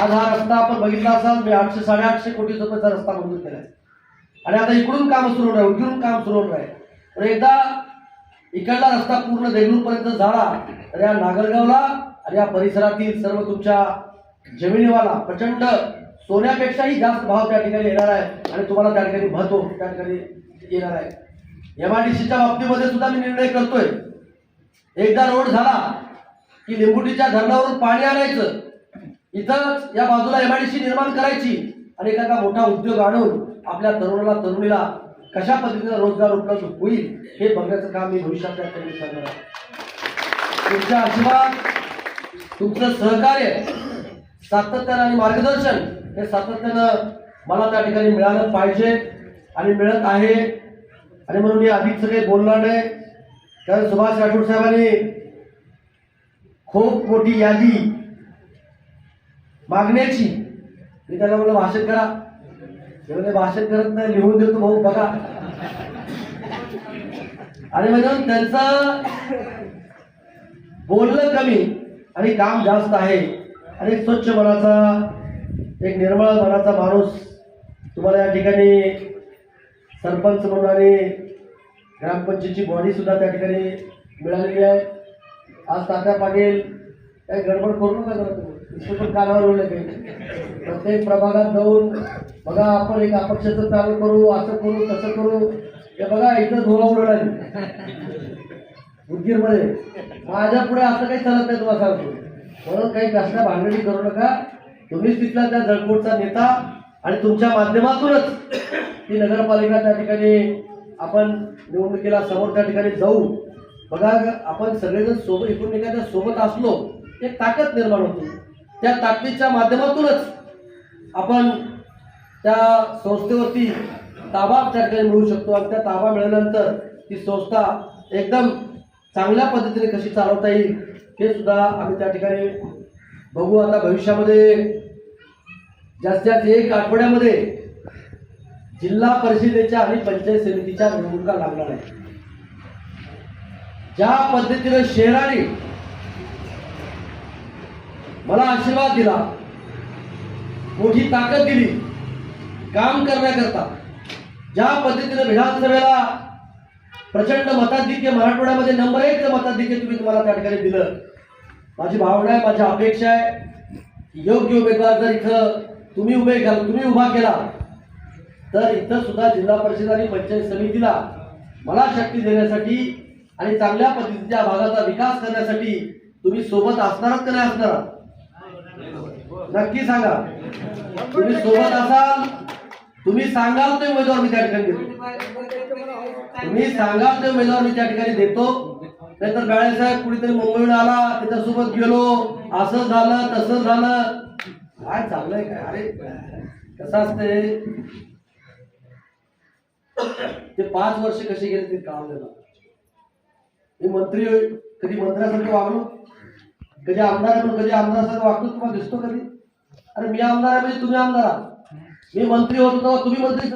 आज हा रस्ता आपण बघितला असाल मी आठशे साडेआठशे कोटी रुपयाचा रस्ता मंजूर केलाय. आणि आता इकडून काम सुरू होणार आहे काम सुरू होणार आहे. तर एकदा इकडला रस्ता पूर्ण देगलूरपर्यंत झाला तर या नागरगावला आणि या परिसरातील सर्व तुमच्या जमिनीवाला प्रचंड सोन्यापेक्षाही जास्त भाव त्या ठिकाणी येणार आहे. आणि तुम्हाला त्या ठिकाणी महत्त्व त्या ठिकाणी येणार आहे. एम आय डी सीच्या बाबतीमध्ये सुद्धा मी निर्णय करतोय. एकदा रोड झाला की लिंबुटीच्या धरणावरून पाणी आणायचं. इथंच या बाजूला एम आय डी सी निर्माण करायची आणि एखादा मोठा उद्योग आणून आपल्या तरुणाला तरुणीला कशा पद्धतीने रोजगार उपलब्ध होईल हे बघण्याचं काम मी भविष्यात त्या ठिकाणी आहे. तुमचा आशीर्वाद तुमचं सहकार्य सातत्यानं आणि मार्गदर्शन हे सातत्यानं मला त्या ठिकाणी मिळालं पाहिजे आणि मिळत आहे. आणि म्हणून मी अधिक सगळे बोलणार नाही कारण सुभाष राठोड साहेबांनी खूप मोठी यादी मागण्याची. मी त्याला म्हणलं भाषण करा. ते भाषण करत नाही लिहून देतो भाऊ बघा. आणि म्हणून त्यांचं बोलणं कमी आणि काम जास्त आहे. आणि एक स्वच्छ मनाचा एक निर्मळ मनाचा माणूस तुम्हाला या ठिकाणी सरपंच म्हणून आणि ग्रामपंचायतची बॉडी सुद्धा त्या ठिकाणी मिळालेली आहे. आज तात्या पाटील काही गडबड करू नका तुम्ही. पण कानावर उरले काही. प्रत्येक प्रभागात जाऊन बघा आपण एक अपक्षाचं चालू करू असं करू तसं करू. हे बघा इथं धुवा उडवला उदगीरमध्ये. माझ्या पुढे असं काही चालत नाही तुम्हाला सांगतो. म्हणून काही कसल्या भांडणी करू नका. तुम्हीच तिथला त्या जळकोटचा नेता आणि तुमच्या माध्यमातूनच ती नगरपालिका त्या ठिकाणी आपण निवडणुकीला समोर त्या ठिकाणी जाऊ. बघा आपण सगळेजण सोबत एकूण एखाद्या सोबत असलो एक ताकद निर्माण होते. त्या ताकदीच्या माध्यमातूनच आपण त्या संस्थेवरती ताबा त्या ठिकाणी मिळू शकतो आणि त्या ताबा मिळाल्यानंतर ती संस्था एकदम चांगल्या पद्धतीने कशी चालवता येईल हे सुद्धा आम्ही त्या ठिकाणी बघू. आता भविष्यामध्ये जास्तीत जास्त एक आठवड्यामध्ये जिल्हा परिषदेच्या आणि पंचायत समितीच्या निवडणुका लागणार आहेत. ज्या पद्धतीनं शहराने मला आशीर्वाद दिला. मोठी ताकद दिली. काम करण्याकरता. ज्या पद्धतीनं विधानसभेला प्रचंड मताधिक्य मराठवाड्यामध्ये नंबर एक मताधिक्य तुम्ही तुम्हाला त्या ठिकाणी दिलं माझी भावना आहे माझी अपेक्षा आहे योग्य उमेदवार जर इथं तुम्ही उभे केला तुम्ही उभा केला तर इथं सुद्धा जिल्हा परिषद आणि पंचायत समितीला मला शक्ती देण्यासाठी आणि चांगल्या पद्धतीच्या भागाचा विकास करण्यासाठी तुम्ही सोबत असणारच का नाही असणार? नक्की सांगा. तुम्ही सोबत असाल तुम्ही सांगाल ते उमेदवार मी त्या ठिकाणी देतो. तुम्ही सांगाल ते उमेदवार मी त्या ठिकाणी देतो. नाहीतर बाळासाहेब कुणीतरी मुंबईहून आला त्याच्यासोबत गेलो असं झालं तसं झालं. काय चाललंय काय? अरे कसं असते ते पाच वर्ष कसे गेले ते काम देणार मी मंत्री कधी मंत्र्यासारखं वागलो कधी आमदार कधी आमदारासारखं वागतो तुम्हाला दिसतो कधी? अरे मी आमदार आहे म्हणजे तुम्ही आमदार आहात. मी मंत्री होतो तेव्हा तुम्ही मंत्री